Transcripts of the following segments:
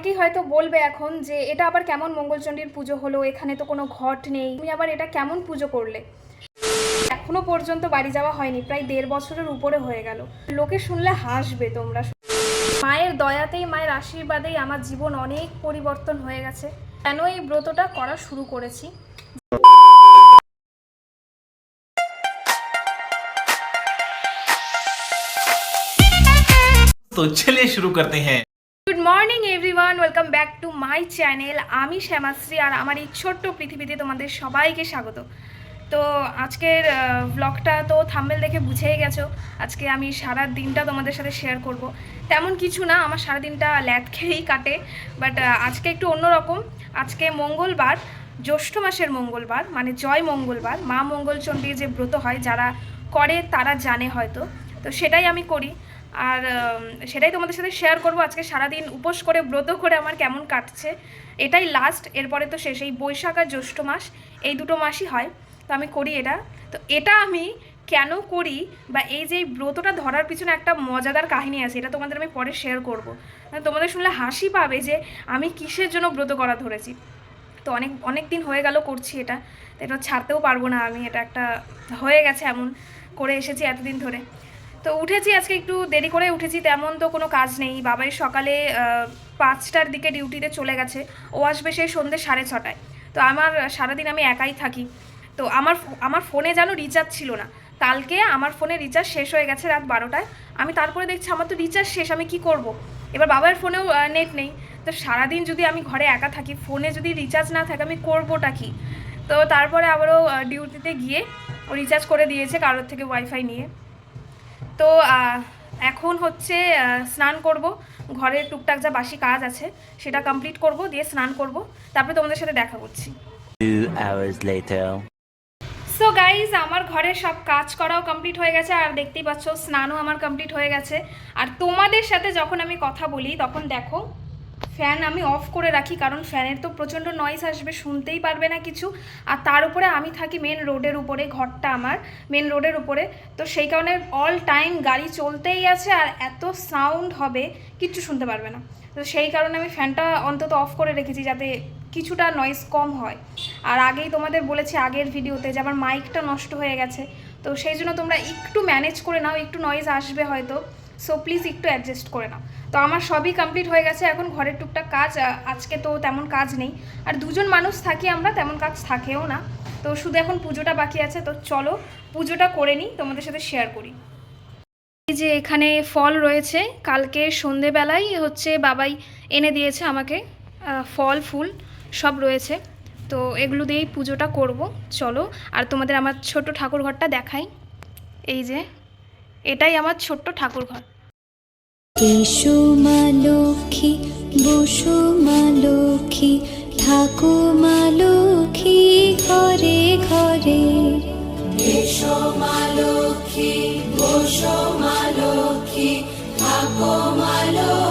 অনেকেই হয়তো বলবে এখন যে এটা আবার কেমন মঙ্গলচণ্ডীর পুজো হলো এখানে তো কোনো ঘট নেই তুমি আবার এটা কেমন পুজো করলে এখনো পর্যন্ত বাড়ি যাওয়া হয়নি প্রায় দেড় বছরের উপরে হয়ে গেল লোকে শুনলে হাসবে তোমরা মায়ের দয়াতেই মায়ের আশীর্বাদেই আমার জীবন অনেক পরিবর্তন হয়ে গেছে কেন এই ব্রতটা করা শুরু করেছি तो चलिए शुरू करते हैं Good morning everyone welcome back to my channel আমি শ্যামাশ্রী আর আমার এই ছোট্ট পৃথিবীতে তোমাদের সবাইকে স্বাগত। তো আজকের ব্লগটা তো থাম্বেল দেখে বুঝেই গেছো। আজকে আমি সারা দিনটা তোমাদের সাথে শেয়ার করব। তেমন কিছু না, আমার সারা দিনটা ল্যাদ খেয়েই কাটে। বাট আজকে একটু অন্যরকম। আজকে মঙ্গলবার, জ্যৈষ্ঠ মাসের মঙ্গলবার মানে জয় মঙ্গলবার, মা মঙ্গলচণ্ডীর যে ব্রত হয়, যারা করে তারা জানে হয়তো। তো সেটাই আমি করি। আর সেটাই তোমাদের সাথে শেয়ার করব। আজকে সারাদিন উপোস করে, ব্রত করে আমার কেমন কাটছে, এটাই লাস্ট এরপরে তো শেষ, এই বৈশাখ আর জ্যৈষ্ঠ মাস, এই দুটো মাসই হয়, তো আমি করি এটা। তো এটা আমি কেন করি বা এই যে ব্রতটা ধরার পিছনে একটা মজাদার কাহিনী আছে, এটা তোমাদের আমি পরে শেয়ার করব। তোমাদের শুনলে হাসি পাবে যে আমি কিসের জন্য ব্রত করা ধরেছি। তো অনেক অনেক দিন হয়ে গেল করছি এটা, তো এটা ছাড়তেও পারব না আমি, এটা একটা হয়ে গেছে এমন করে এসেছি এতদিন ধরে। তো উঠেছি, আজকে একটু দেরি করে উঠেছি, তেমন তো কোনো কাজ নেই। বাবাই সকালে পাঁচটার দিকে ডিউটিতে চলে গেছে। ও আসবে সেই সন্ধ্যে সাড়ে ছটায়। তো আমার, সারাদিন আমি একাই থাকি। তো আমার আমার ফোনে যেন রিচার্জ ছিল না। কালকে আমার ফোনে রিচার্জ শেষ হয়ে গেছে রাত বারোটায়। আমি তারপরে দেখছি আমার তো রিচার্জ শেষ, আমি কি করব। এবার বাবার ফোনেও নেট নেই। তো সারাদিন যদি আমি ঘরে একা থাকি, ফোনে যদি রিচার্জ না থাকে, আমি করবোটা কি? তো তারপরে আবারও ডিউটিতে গিয়ে রিচার্জ করে দিয়েছে কারোর থেকে ওয়াইফাই নিয়ে। তো এখন হচ্ছে স্নান করব। ঘরে টুকটাক যা বাসি কাজ আছে সেটা কমপ্লিট করব দিয়ে স্নান করব। তারপরে তোমাদের সাথে দেখা করছি. সো গাইজ আমার ঘরের সব কাজ করাও কমপ্লিট হয়ে গেছে আর দেখতেই পাচ্ছ স্নানও আমার কমপ্লিট হয়ে গেছে। আর তোমাদের সাথে যখন আমি কথা বলি তখন দেখো ফ্যান আমি অফ করে রাখি, কারণ ফ্যানের তো প্রচণ্ড নয়েজ আসবে, শুনতেই পারবে না কিছু। আর তার উপরে আমি থাকি মেন রোডের উপরে, ঘরটা আমার মেন রোডের উপরে। তো সেই কারণে অল টাইম গাড়ি চলতেই আছে আর এত সাউন্ড হবে, কিচ্ছু শুনতে পারবে না। তো সেই কারণে আমি ফ্যানটা অন্তত অফ করে রেখেছি যাতে কিছুটা নয়েজ কম হয়। আর আগেই তোমাদের বলেছি আগের ভিডিওতে যে আমার মাইকটা নষ্ট হয়ে গেছে। তো সেই জন্য তোমরা একটু ম্যানেজ করে নাও, একটু নয়েজ আসবে হয়তো। সো প্লিজ একটু অ্যাডজাস্ট করে নাও। তো আমার সবই কমপ্লিট হয়ে গেছে, এখন ঘরের টুকটাক কাজ আজকে তো তেমন কাজ নেই। আর দুজন মানুষ থাকি আমরা, তেমন কাজ থাকেও না। তো শুধু এখন পুজোটা বাকি আছে, তো চলো পুজোটা করে নিই, তোমাদের সাথে শেয়ার করি। এই যে এখানে ফল রয়েছে, কালকে সন্ধেবেলায় হচ্ছে বাবাই এনে দিয়েছে আমাকে ফল, ফুল সব রয়েছে। তো এগুলো দিয়েই পুজোটা করব, চলো। আর তোমাদের আমার ছোট্ট ঠাকুর ঘরটা দেখাই। এই যে, এটাই আমার ছোট্ট ঠাকুর ঘর এসো লক্ষ্মী বসো মা লক্ষ্মী থাকো মা লক্ষ্মী ঘরে ঘরে। লক্ষ্মী লক্ষ্মী লক্ষ্মী।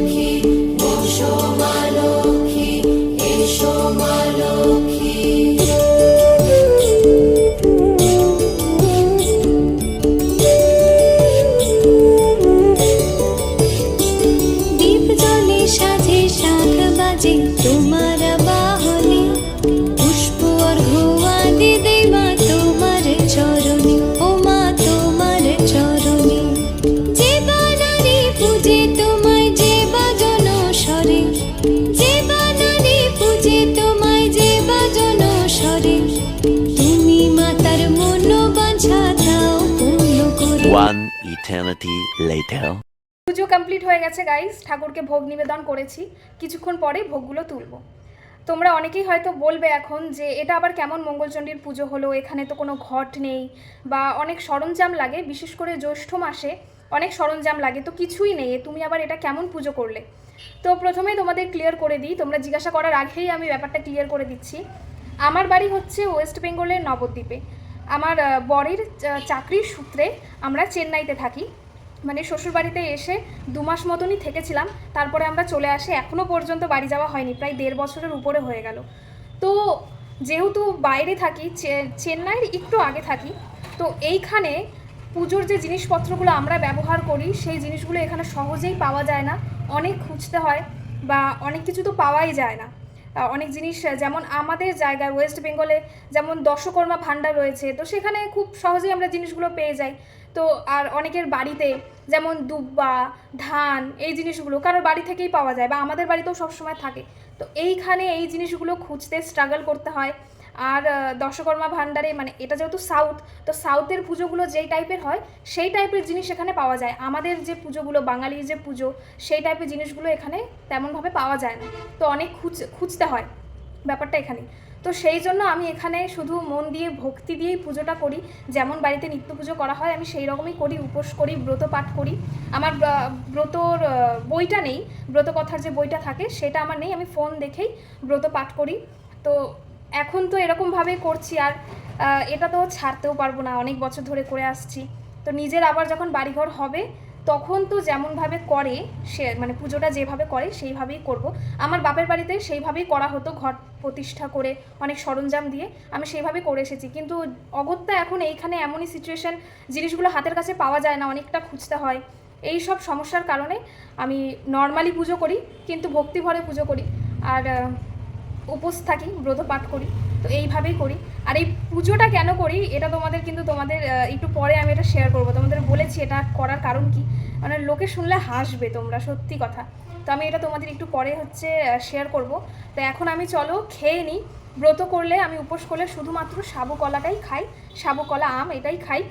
পুজো কমপ্লিট হয়ে গেছে গাইস ঠাকুরকে ভোগ নিবেদন করেছি। কিছুক্ষণ পরে ভোগগুলো তুলব। তোমরা অনেকেই হয়তো বলবে এখন যে, এটা আবার কেমন মঙ্গলচণ্ডীর পুজো হলো? এখানে তো কোনো ঘট নেই বা অনেক সরঞ্জাম লাগে, বিশেষ করে জ্যৈষ্ঠ মাসে অনেক সরঞ্জাম লাগে, তো কিছুই নেই। তুমি আবার এটা কেমন পুজো করলে? তো প্রথমেই তোমাদের ক্লিয়ার করে দিই। তোমরা জিজ্ঞাসা করার আগেই আমি ব্যাপারটা ক্লিয়ার করে দিচ্ছি। আমার বাড়ি হচ্ছে ওয়েস্ট বেঙ্গলের নবদ্বীপে। আমার বরের চাকরির সূত্রে আমরা চেন্নাইতে থাকি। মানে শ্বশুরবাড়িতে এসে দু মাস মতনই থেকেছিলাম। তারপরে আমরা চলে আসি এখনও পর্যন্ত বাড়ি যাওয়া হয়নি, প্রায় দেড় বছরের উপরে হয়ে গেল। তো যেহেতু বাইরে থাকি চেন্নাইয়ের একটু আগে থাকি, তো এইখানে পুজোর যে জিনিসপত্রগুলো আমরা ব্যবহার করি, সেই জিনিসগুলো এখানে সহজেই পাওয়া যায় না। অনেক খুঁজতে হয় বা অনেক কিছু তো পাওয়াই যায় না। অনেক জিনিস, যেমন আমাদের জায়গায় ওয়েস্ট বেঙ্গলে যেমন দশকর্মা ভাণ্ডার রয়েছে, তো সেখানে খুব সহজেই আমরা জিনিসগুলো পেয়ে যাই। তো আর অনেকের বাড়িতে যেমন দুব্বা, ধান এই জিনিসগুলো কারোর বাড়ি থেকেই পাওয়া যায় বা আমাদের বাড়িতেও সবসময় থাকে। তো এইখানে এই জিনিসগুলো খুঁজতে স্ট্রাগল করতে হয়। আর দশকর্মা ভাণ্ডারে মানে এটা যেহেতু সাউথ তো সাউথের পুজোগুলো যেই টাইপের হয়, সেই টাইপের জিনিস এখানে পাওয়া যায়। আমাদের যে পুজোগুলো, বাঙালির যে পুজো, সেই টাইপের জিনিসগুলো এখানে তেমনভাবে পাওয়া যায় না। তো অনেক খুঁজ, খুঁজতে হয় ব্যাপারটা এখানে। তো সেই জন্য আমি এখানে শুধু মন দিয়ে, ভক্তি দিয়েই পুজোটা করি। যেমন বাড়িতে নিত্য পুজো করা হয়, আমি সেই রকমই করি, উপোস করি, ব্রত পাঠ করি। আমার ব্রতর বইটা নেই, ব্রত কথার যে বইটা থাকে, সেটা আমার নেই, আমি ফোন দেখেই ব্রত পাঠ করি। তো এখন তো এরকমভাবেই করছি আর এটা তো ছাড়তেও পারব না, অনেক বছর ধরে করে আসছি। তো নিজের আবার যখন বাড়িঘর হবে তখন তো যেমনভাবে করে, সে মানে পুজোটা যেভাবে করে সেইভাবেই করব। আমার বাপের বাড়িতে সেইভাবেই করা হতো ঘট প্রতিষ্ঠা করে, অনেক সরঞ্জাম দিয়ে আমি সেইভাবেই করে এসেছি। কিন্তু অগত্যা এখন এইখানে এমনই সিচুয়েশন জিনিসগুলো হাতের কাছে পাওয়া যায় না, অনেকটা খুঁজতে হয়। এই সব সমস্যার কারণে আমি নর্মালি পুজো করি, কিন্তু ভক্তিভরে পুজো করি। আর উপোস থাকি ব্রত পাঠ করি। তো এইভাবেই করি। আর এই পুজোটা কেন করি, এটা তোমাদের কিন্তু তোমাদের একটু পরে আমি এটা শেয়ার করব। তোমাদের বলেছি এটা করার কারণ কি? মানে লোকে শুনলে হাসবে তোমরা, সত্যি কথা। তো আমি এটা তোমাদের একটু পরে হচ্ছে শেয়ার করব। তো এখন আমি চলো খেয়ে নিই। ব্রত করলে আমি উপোস করলে শুধুমাত্র সাবু কলাটাই খাই। সাবু কলা আম এটাই খাই।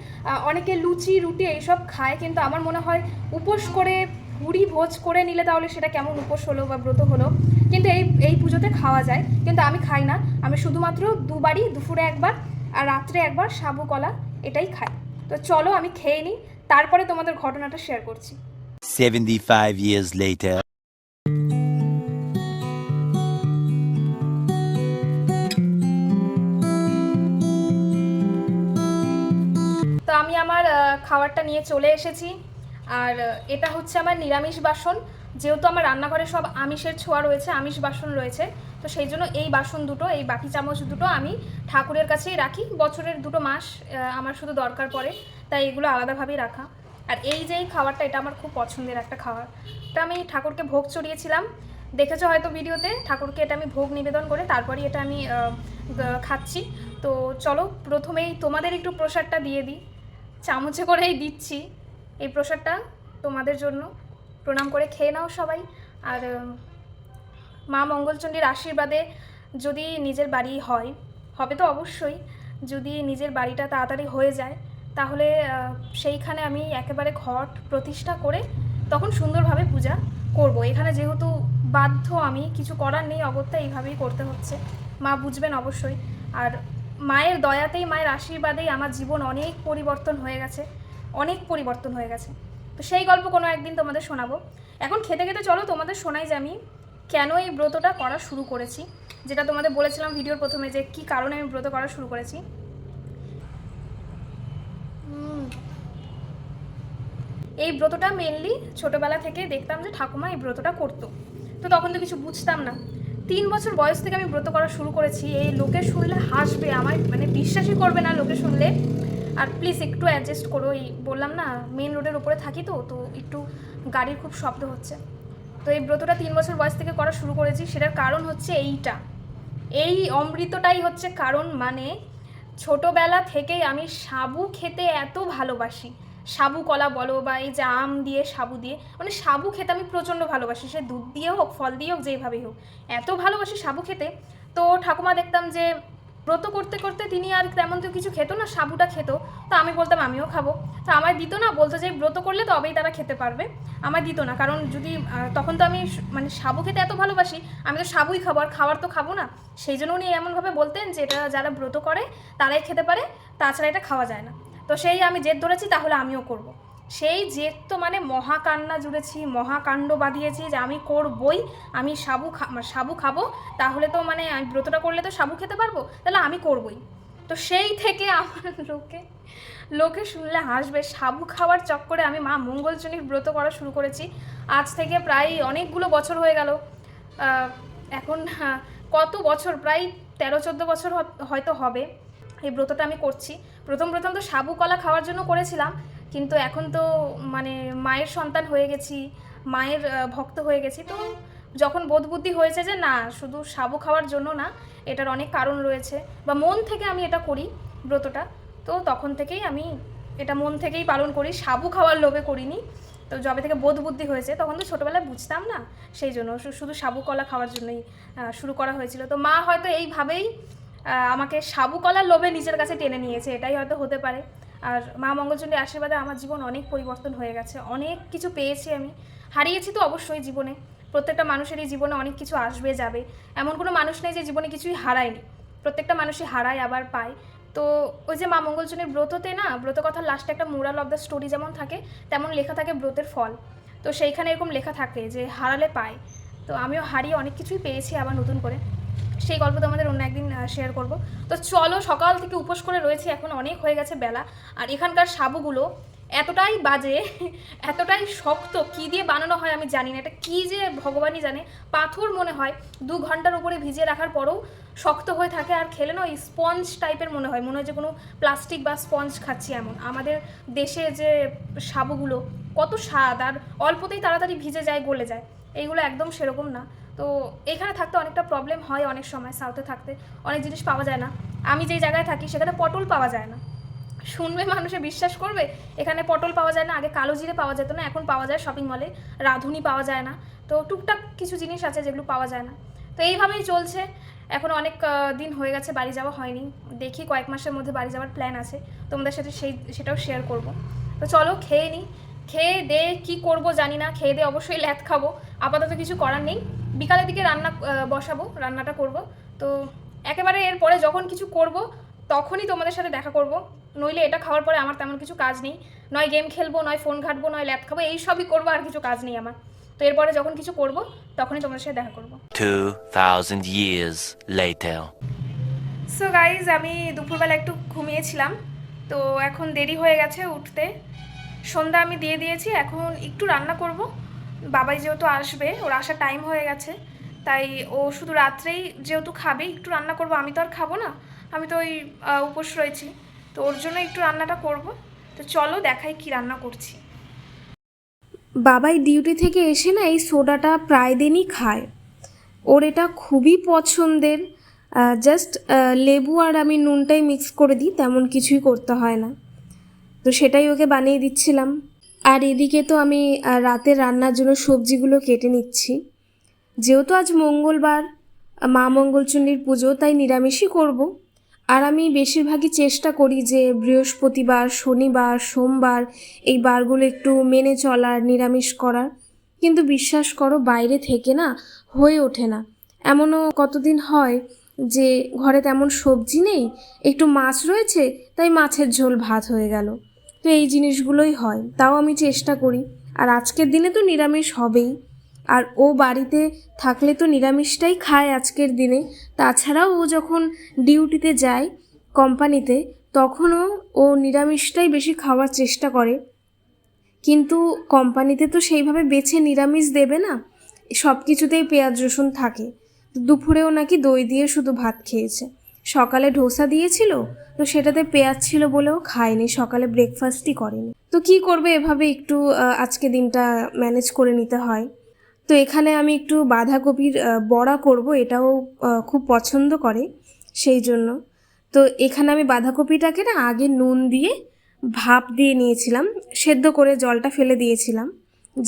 অনেকে লুচি, রুটি এইসব খায়, কিন্তু আমার মনে হয় উপোস করে পুরি ভোজ করে নিলে তাহলে সেটা কেমন উপোস হলো বা ব্রত হলো? কিন্তু এই এই পুজোতে খাওয়া যায় কিন্তু আমি খাই না। আমি শুধুমাত্র দুবারই দুপুরে একবার আর রাত্রে একবার সাবু কলা এটাই খাই। তো চলো আমি খেয়ে নিই তারপরে তোমাদের ঘটনাটা শেয়ার করছি। 75 years later. তো আমি আমার খাবারটা নিয়ে চলে এসেছি। আর এটা হচ্ছে আমার নিরামিষ বাসন। যেহেতু আমার রান্নাঘরে সব আমিষের ছোঁয়া রয়েছে, আমিষ বাসন রয়েছে, তো সেই জন্য এই বাসন দুটো, এই বাকি চামচ দুটো আমি ঠাকুরের কাছেই রাখি। বছরের দুটো মাস আমার শুধু দরকার পড়ে, তাই এগুলো আলাদাভাবেই রাখা। আর এই যে এই খাবারটা, এটা আমার খুব পছন্দের একটা খাবার। তো আমি ঠাকুরকে ভোগ চড়িয়েছিলাম। দেখেছ হয়তো ভিডিওতে, ঠাকুরকে এটা আমি ভোগ নিবেদন করে তারপরে এটা আমি খাচ্ছি। তো চলো, প্রথমেই তোমাদের একটু প্রসাদটা দিয়ে দিই। চামচে করেই দিচ্ছি। এই প্রসাদটা তোমাদের জন্য। প্রণাম করে খেয়ে নাও সবাই। আর মা মঙ্গলচণ্ডীর আশীর্বাদে যদি নিজের বাড়ি হয়, হবে তো অবশ্যই, যদি নিজের বাড়িটা তাড়াতাড়ি হয়ে যায়, তাহলে সেইখানে আমি একেবারে ঘট প্রতিষ্ঠা করে তখন সুন্দরভাবে পূজা করব। এখানে যেহেতু বাধ্য আমি, কিছু করার নেই, অগত্যা এইভাবেই করতে হচ্ছে। মা বুঝবেন অবশ্যই। আর মায়ের দয়াতেই, মায়ের আশীর্বাদেই আমার জীবন অনেক পরিবর্তন হয়ে গেছে। অনেক পরিবর্তন হয়ে গেছে। তো সেই গল্প কোনো একদিন তোমাদের শোনাবো। এখন খেতে খেতে চলো, তোমাদের শোনাই যে আমি কেন এই ব্রতটা করা শুরু করেছি। যেটা তোমাদের বলেছিলাম ভিডিওর প্রথমে যে কি কারণে আমি ব্রত করা শুরু করেছি। এই ব্রতটা মেনলি ছোটবেলা থেকে দেখতাম যে ঠাকুমা এই ব্রতটা করতো। তো তখন তো কিছু বুঝতাম না। তিন বছর বয়স থেকে আমি ব্রত করা শুরু করেছি। এই লোকে শুনলে হাসবে আমার মানে বিশ্বাসই করবে না লোকে শুনলে। আর প্লিজ একটু অ্যাডজাস্ট করো, এই বললাম না মেন রোডের উপরে থাকি তো তো একটু গাড়ির খুব শব্দ হচ্ছে। তো এই ব্রতটা তিন বছর বয়স থেকে করা শুরু করেছি, সেটার কারণ হচ্ছে এইটা। এই অমৃতটাই হচ্ছে কারণ মানে ছোটবেলা থেকেই আমি সাবু খেতে এত ভালোবাসি। সাবু কলা বলো বা এই যে আম দিয়ে, সাবু দিয়ে মানে সাবু খেতে আমি প্রচণ্ড ভালোবাসি। সে দুধ দিয়ে হোক, ফল দিয়ে হোক যেইভাবেই হোক, এত ভালোবাসি সাবু খেতে। তো ঠাকুমা দেখতাম যে ব্রত করতে করতে তিনি আর তেমন তো কিছু খেত না, সাবুটা খেত। তো আমি বলতাম, আমিও খাব। তো আমায় দিত না, বলতো যে ব্রত করলে তবেই তারা খেতে পারবে। আমায় দিত না, কারণ যদি তখন তো আমি মানে সাবু খেতে এত ভালোবাসি, আমি তো সাবুই খাব, আর খাবার তো খাব না। সেই জন্য উনি এমনভাবে বলতেন যে এটা যারা ব্রত করে, তারাই খেতে পারে, তাছাড়া এটা খাওয়া যায় না। তো সেই আমি জেদ ধরেছি, তাহলে আমিও করব। সেই জেদ তো মানে মহাকান্না জুড়েছি, মহাকাণ্ড বাঁধিয়েছি যে আমি করবই, আমি সাবু খা সাবু খাব, তাহলে তো মানে আমি ব্রতটা করলে তো সাবু খেতে পারব, তাহলে আমি করবই। তো সেই থেকে আমার লোকে লোকে শুনলে হাসবে, সাবু খাওয়ার চক্করে আমি মা মঙ্গলচণ্ডীর ব্রত করা শুরু করেছি। আজ থেকে প্রায় অনেকগুলো বছর হয়ে গেল। এখন কত বছর? প্রায় তেরো, চোদ্দ বছর হয়তো হবে। এই ব্রতটা আমি করছি। প্রথম প্রথম তো সাবু কলা খাওয়ার জন্য করেছিলাম। কিন্তু এখন তো মানে মায়ের সন্তান হয়ে গেছি, মায়ের ভক্ত হয়ে গেছি। তো যখন বোধ বুদ্ধি হয়েছে যে না, শুধু সাবু খাওয়ার জন্য না, এটার অনেক কারণ রয়েছে বা মন থেকে আমি এটা করি ব্রতটা, তো তখন থেকেই আমি এটা মন থেকেই পালন করি। সাবু খাওয়ার লোভে করিনি, তো যবে থেকে বোধ বুদ্ধি হয়েছে, তখন তো ছোটোবেলায় বুঝতাম না সেই জন্য শুধু সাবু কলা খাওয়ার জন্যই শুরু করা হয়েছিল। তো মা হয়তো এইভাবেই আমাকে সাবু কলার লোভে নিজের কাছে টেনে নিয়েছে, এটাই হয়তো হতে পারে। আর মা মঙ্গলচণ্ডীর আশীর্বাদে আমার জীবন অনেক পরিবর্তন হয়ে গেছে, অনেক কিছু পেয়েছি আমি। হারিয়েছি তো অবশ্যই জীবনে। প্রত্যেকটা মানুষেরই জীবনে অনেক কিছু আসবে, যাবে। এমন কোনো মানুষ নেই যে জীবনে কিছুই হারায়নি। প্রত্যেকটা মানুষই হারায়, আবার পায়। তো ওই যে মা মঙ্গলচণ্ডীর ব্রততে না ব্রত কথার লাস্টে একটা মোরাল অফ দ্য স্টোরি যেমন থাকে, তেমন লেখা থাকে ব্রতের ফল। তো সেইখানে এরকম লেখা থাকে যে হারালে পায়। তো আমিও হারিয়ে অনেক কিছুই পেয়েছি আবার নতুন করে। সেই গল্প তোমাদের অন্য একদিন শেয়ার করব। তো চলো, সকাল থেকে উপোস করে রয়েছি, এখন অনেক হয়ে গেছে বেলা। আর এখানকার সাবুগুলো এতটাই বাজে, এতটাই শক্ত, কি দিয়ে বানানো হয় আমি জানি না। এটা কি যে ভগবানই জানে। পাথর মনে হয়, দু ঘণ্টার উপরে ভিজিয়ে রাখার পরেও শক্ত হয়ে থাকে। আর খেলে না ওই স্পঞ্জ টাইপের মনে হয় মনে হয় যে কোনো প্লাস্টিক বা স্পঞ্জ খাচ্ছি এমন। আমাদের দেশে যে সাবুগুলো কত স্বাদ, আর অল্পতেই তাড়াতাড়ি ভিজে যায়, গলে যায়। এইগুলো একদম সেরকম না। তো এখানে থাকতে অনেকটা প্রবলেম হয় অনেক সময় সাউথে থাকতে। অনেক জিনিস পাওয়া যায় না। আমি যেই জায়গায় থাকি, সেখানে পটল পাওয়া যায় না। শুনবে মানুষে, বিশ্বাস করবে? এখানে পটল পাওয়া যায় না, আগে কালো জিরে পাওয়া যেত না, এখন পাওয়া যায় শপিং মলে রাঁধুনি পাওয়া যায় না। তো টুকটাক কিছু জিনিস আছে যেগুলো পাওয়া যায় না। তো এইভাবেই চলছে। এখন অনেক দিন হয়ে গেছে, বাড়ি যাওয়া হয়নি। দেখি কয়েক মাসের মধ্যে বাড়ি যাওয়ার প্ল্যান আছে। তোমাদের সাথে সেই, সেটাও শেয়ার করব। তো চলো, খেয়ে নিই খেয়ে দে কি করব জানি না খেয়ে দে অবশ্যই ল্যাথ খাব। আপাতত কিছু করার নেই। বিকালের দিকে রান্না বসাবো রান্নাটা করব। তো একেবারে এরপরে যখন কিছু করব তখনই তোমাদের সাথে দেখা করব। নইলে এটা খাওয়ার পরে আমার তেমন কিছু কাজ নেই। নয় গেম খেলব নয় ফোন ঘাটবো নয় ল্যাপ খাব এই সবই করব আর কিছু কাজ নেই আমার। তো এরপরে যখন কিছু করব তখনই তোমাদের সাথে দেখা করব। 2,000 years later. সো গাইজ আমি দুপুরবেলা একটু ঘুমিয়েছিলাম। তো এখন দেরি হয়ে গেছে উঠতে। সন্ধ্যা আমি দিয়ে দিয়েছি, এখন একটু রান্না করব। বাবাই যেহেতু আসবে, ওর আসার টাইম হয়ে গেছে, তাই ও শুধু রাত্রেই যেহেতু খাবে, একটু রান্না করব। আমি তো আর খাব না, আমি তো ওই উপোস রয়েছি, তো ওর জন্য একটু রান্নাটা করব। তো চলো দেখাই কি রান্না করছি। বাবাই ডিউটি থেকে এসে না এই সোডাটা প্রায় দিনই খায়। ওর এটা খুবই পছন্দের জাস্ট লেবু আর আমি নুনটাই মিক্স করে দিই, তেমন কিছুই করতে হয় না। তো সেটাই ওকে বানিয়ে দিচ্ছিলাম। আর এদিকে তো আমি আহ, রাতে রান্নার জন্য সবজিগুলো কেটে নিচ্ছি। যেহেতু আজ মঙ্গলবার মা মঙ্গলচণ্ডীর পুজো তাই নিরামিষই করব। আর আমি বেশিরভাগই চেষ্টা করি যে বৃহস্পতিবার শনিবার সোমবার এই বারগুলো একটু মেনে চলার নিরামিষ করার। কিন্তু বিশ্বাস করো বাইরে থেকে না হয়ে ওঠে না। এমনও কতদিন হয় যে ঘরে তেমন সবজি নেই একটু মাছ রয়েছে তাই মাছের ঝোল ভাত হয়ে গেল। তো এই জিনিসগুলোই হয়। তাও আমি চেষ্টা করি। আর আজকের দিনে তো নিরামিষ হবেই। আর ও বাড়িতে থাকলে তো নিরামিষটাই খায় আজকের দিনে। তাছাড়াও ও যখন ডিউটিতে যায় কোম্পানিতে, তখনও ও নিরামিষটাই বেশি খাওয়ার চেষ্টা করে। কিন্তু কোম্পানিতে তো সেইভাবে বেছে নিরামিষ দেবে না। সব কিছুতেই পেঁয়াজ রসুন থাকে। দুপুরেও নাকি দই দিয়ে শুধু ভাত খেয়েছে। সকালে ডোসা দিয়েছিল, তো সেটাতে পেঁয়াজ ছিল বলেও খায়নি, সকালে ব্রেকফাস্টই করেনি। তো কি করবে এভাবে একটু আজকে দিনটা ম্যানেজ করে নিতে হয়? তো এখানে আমি একটু বাঁধাকপির বড়া করব, এটাও খুব পছন্দ করে, সেই জন্য। তো এখানে আমি বাঁধাকপিটাকে না আগে নুন দিয়ে ভাপ দিয়ে নিয়েছিলাম, সেদ্ধ করে জলটা ফেলে দিয়েছিলাম,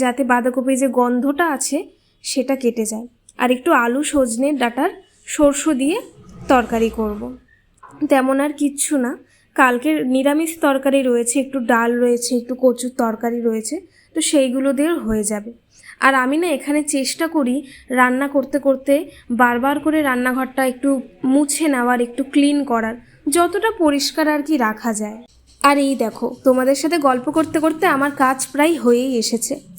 যাতে বাঁধাকপির যে গন্ধটা আছে সেটা কেটে যায়। আর একটু আলু, সজনে ডাটার সরষে দিয়ে তরকারি করব। তেমন আর কিচ্ছু না। কালকের নিরামিষ তরকারি রয়েছে, একটু ডাল রয়েছে, একটু কচুর তরকারি রয়েছে, তো সেইগুলো দিয়ে হয়ে যাবে। আর আমি না এখানে চেষ্টা করি রান্না করতে করতে বারবার করে রান্নাঘরটা একটু মুছে নেওয়ার, একটু ক্লিন করার, যতটা পরিষ্কার আর কি রাখা যায়। আর এই দেখো, তোমাদের সাথে গল্প করতে করতে আমার কাজ প্রায় হয়েই এসেছে।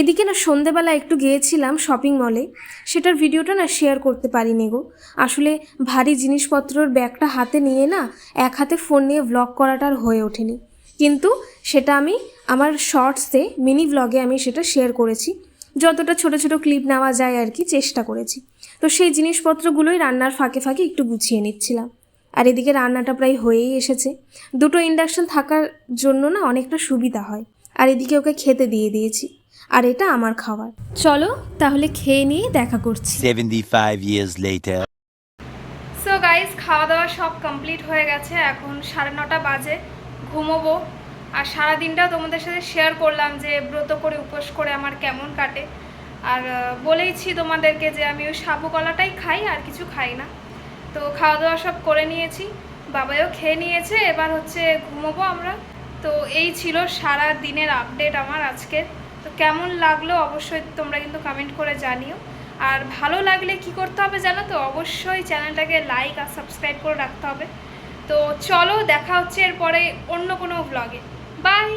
এদিকে না সন্ধেবেলা একটু গিয়েছিলাম শপিং মলে সেটার ভিডিওটা না শেয়ার করতে পারিনি গো। আসলে ভারী জিনিসপত্রর ব্যাগটা হাতে নিয়ে না এক হাতে ফোন নিয়ে ব্লগ করাটা আর হয়ে ওঠেনি। কিন্তু সেটা আমি আমার শর্টসে মিনি ভ্লগে আমি সেটা শেয়ার করেছি। যতটা ছোট ছোট ক্লিপ নেওয়া যায় আর কি, চেষ্টা করেছি। তো সেই জিনিসপত্রগুলোই রান্নার ফাঁকে ফাঁকে একটু গুছিয়ে নিচ্ছিলাম। আর এদিকে রান্নাটা প্রায় হয়েই এসেছে। দুটো ইন্ডাকশন থাকার জন্য না অনেকটা সুবিধা হয়। আর এদিকে ওকে খেতে দিয়ে দিয়েছি। আর এটা আমার খাবার। চলো তাহলে খেয়ে নিয়ে দেখা করছি। 75 years later. সো গাইজ খাওয়া দাওয়া সব কমপ্লিট হয়ে গেছে। এখন সাড়ে নটা বাজে ঘুমোবো। আর সারা দিনটাও তোমাদের সাথে শেয়ার করলাম যে ব্রত করে উপোস করে আমার কেমন কাটে। আর বলেইছি তোমাদেরকে যে আমি ওই সাবু কলাটাই খাই আর কিছু খাই না। তো খাওয়া দাওয়া সব করে নিয়েছি। বাবাইও খেয়ে নিয়েছে এবার হচ্ছে ঘুমোবো আমরা। তো এই ছিল সারা দিনের আপডেট আমার আজকের। কেমন লাগল অবশ্যই তোমরা কিন্তু কমেন্ট করে জানিও। আর ভালো লাগলে কি করতে হবে জানো তো? অবশ্যই চ্যানেলটাকে লাইক আর সাবস্ক্রাইব করে রাখতে হবে। তো চলো দেখা হচ্ছে এরপরে অন্য কোনো ব্লগে বাই